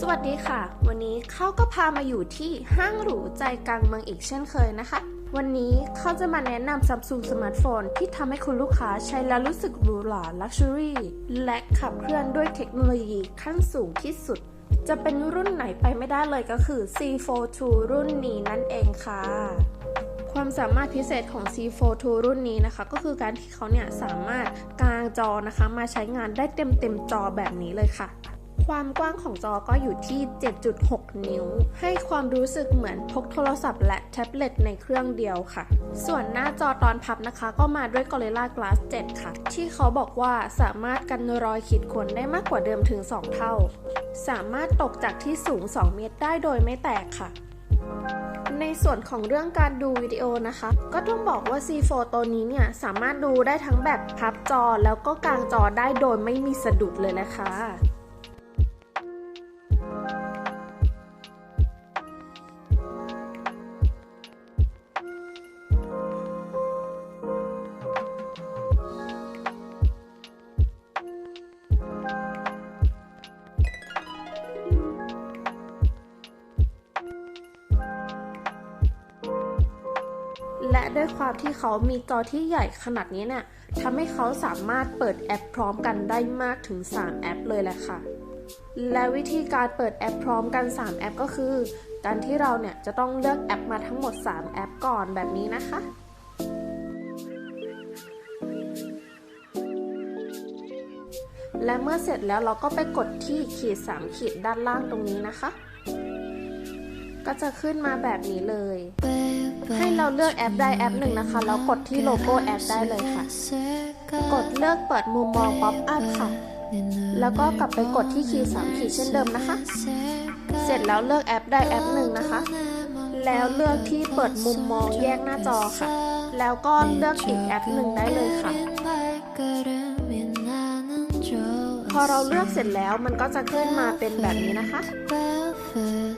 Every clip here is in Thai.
สวัสดีค่ะ วันนี้เขาก็พามาอยู่ที่ห้างหรูใจกลางเมืองอีกเช่นเคยนะคะ วันนี้เขาจะมาแนะนำ Samsung สมาร์ทโฟนที่ทำให้คุณลูกค้าใช้แล้วรู้สึกหรูหรา Luxury และขับเคลื่อนด้วยเทคโนโลยีขั้นสูงที่สุด จะเป็นรุ่นไหนไปไม่ได้เลยก็คือ C42 รุ่นนี้นั่นเองค่ะ ความสามารถพิเศษของ C42 รุ่นนี้นะคะ ก็คือการที่เขาเนี่ยสามารถกางจอนะคะ มาใช้งานได้เต็มเต็มจอแบบนี้เลยค่ะ ความกว้างของจอก็อยู่ที่ 7.6 นิ้ว ให้ความรู้สึกเหมือนพกโทรศัพท์และแท็บเล็ตในเครื่องเดียวค่ะ ส่วนหน้าจอตอนพับนะคะก็มาด้วย Gorilla Glass 7 ค่ะ ที่เขาบอกว่าสามารถกันรอยขีดข่วนได้มากกว่าเดิมถึง 2 เท่า สามารถตกจากที่สูง 2 เมตรได้โดยไม่แตกค่ะในส่วนของเรื่องการดูวิดีโอนะคะ ก็ต้องบอกว่า C4 ตัวนี้เนี่ย สามารถดูได้ทั้งแบบพับจอแล้วก็กลางจอได้โดยไม่มีสะดุดเลยนะคะ และด้วยความที่เขามีจอที่ใหญ่ขนาดนี้เนี่ยทำให้เขาสามารถเปิดแอปพร้อมกันได้มากถึง 3 แอปเลยแหละค่ะ และวิธีการเปิดแอปพร้อมกัน 3 แอปก็คือ การที่เราเนี่ยจะต้องเลือกแอปมาทั้งหมด 3 แอปก่อนแบบนี้นะคะและเมื่อเสร็จแล้วเราก็ไปกดที่ขีด 3 ขีดด้านล่างตรงนี้นะคะ ก็จะขึ้นมาแบบนี้เลย ให้เราเลือกแอปใดแอปหนึ่งนะคะ แล้วกดที่โลโก้แอปได้เลยค่ะ กดเลือกเปิดมุมมองป๊อปอัพค่ะ แล้วก็กลับไปกดที่คีย์สามขีดเช่นเดิมนะคะ เสร็จแล้วเลือกแอปใดแอปหนึ่งนะคะ แล้วเลือกที่เปิดมุมมองแยกหน้าจอค่ะ แล้วก็เลือกอีกแอปหนึ่งได้เลยค่ะ พอเราเลือกเสร็จแล้วมันก็จะขึ้นมาเป็นแบบนี้นะคะ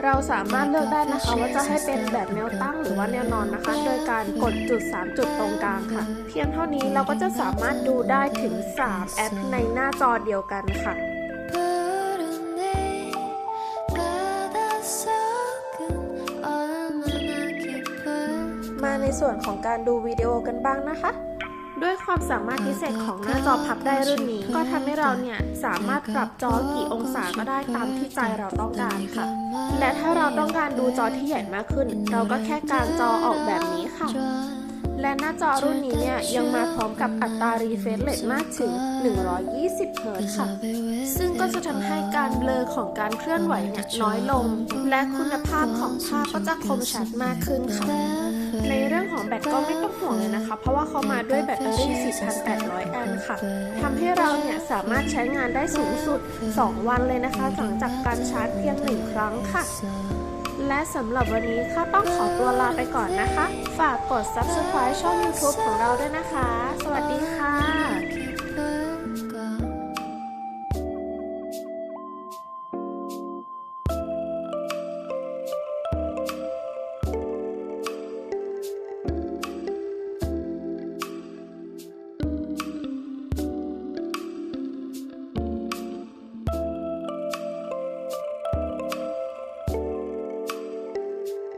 เราสามารถเลือกได้นะคะว่าจะให้เป็นแบบแนวตั้งหรือว่าแนวนอนนะคะ โดยการกดจุด 3 จุดตรงกลางค่ะ เพียงเท่านี้เราก็จะสามารถดูได้ถึง 3 แอปในหน้าจอเดียวกันค่ะมาในส่วนของการดูวิดีโอกันบ้างนะคะ ด้วยความสามารถพิเศษของหน้าจอพับได้รุ่นนี้ ก็ทำให้เราเนี่ยสามารถปรับจอกี่องศาก็ได้ตามที่ใจเราต้องการค่ะ และถ้าเราต้องการดูจอที่ใหญ่มากขึ้น เราก็แค่กางจอออกแบบนี้ค่ะ และหน้าจอรุ่นนี้เนี่ยยังมาพร้อมกับอัตรารีเฟรชเรทมากถึง 120 เฮิร์ตซ์ค่ะ ซึ่งก็จะทำให้การเบลอของการเคลื่อนไหวเนี่ยน้อยลง และคุณภาพของภาพก็จะคมชัดมากขึ้นค่ะ ก็ไม่ต้องห่วงเลยนะคะ เพราะว่าเขามาด้วยแบตเตอรี่ 4,800 แอมป์ค่ะทำให้เราเนี่ยสามารถใช้งานได้สูงสุด 2 วันเลยนะคะ หลังจากการชาร์จเพียงหนึ่งครั้งค่ะ และสำหรับวันนี้ข้าต้องขอตัวลาไปก่อนนะคะ ฝากกด subscribe ช่อง YouTube ของเราด้วยนะคะ สวัสดีค่ะ